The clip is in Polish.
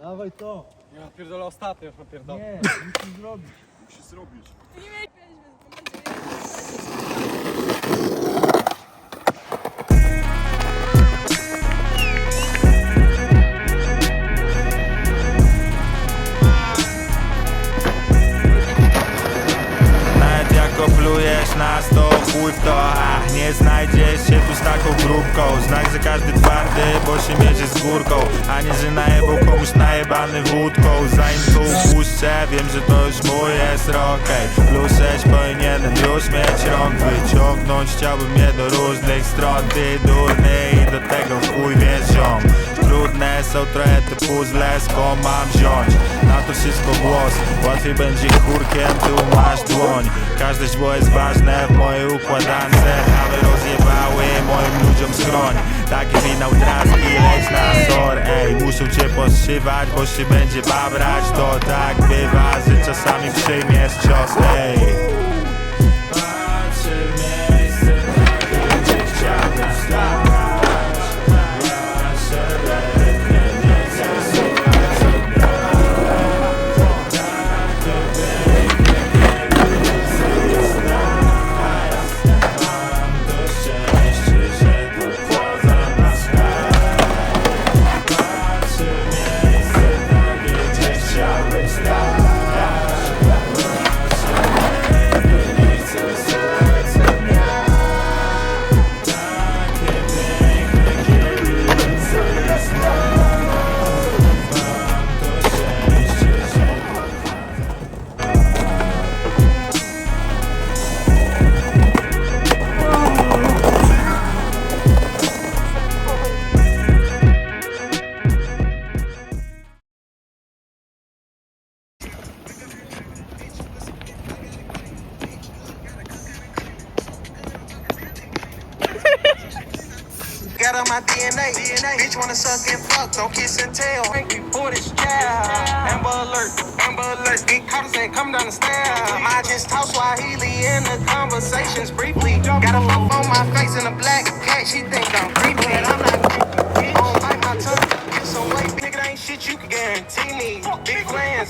Dawaj to. Ja pierdolę ostatnio już napierdolę. Nie, musisz zrobić. Musisz zrobić. Nawet oplujesz nas to chuj w to Ach, nie znajdziesz się tu z taką grupką. Znak, że każdy twardy, bo się mierzy z górką A nie, że najebał komuś najebany wódką. Zanim to upuszczę, wiem, że to już mój jest rok. Ej, Plus 6 powinienem już mieć rąk. Wyciągnąć chciałbym je do różnych stron. Ty durny i do tego chuj wiesz ziom Trudne są trochę te puzzle, skąd mam wziąć? Na to wszystko głos, łatwiej będzie chórkiem, tu masz dłoń. Każde źło jest ważne w mojej układance Aby rozjebały moim ludziom schroń Takie finał traski, leć na sor Ej, muszą cię poszywać, bo się będzie babrać To tak bywa, że czasami Got on my DNA. Bitch wanna suck and fuck, don't kiss and tell. Thank you for this child. Amber alert, Amber alert. Big house ain't come down the stairs. I just talk Swahili in the conversations briefly. Got a fuck on my face and a black cat. She think I'm creepy, and I'm not creepy. Don't bite my tongue. Get some weight, nigga. Ain't shit you can guarantee me. Big plans,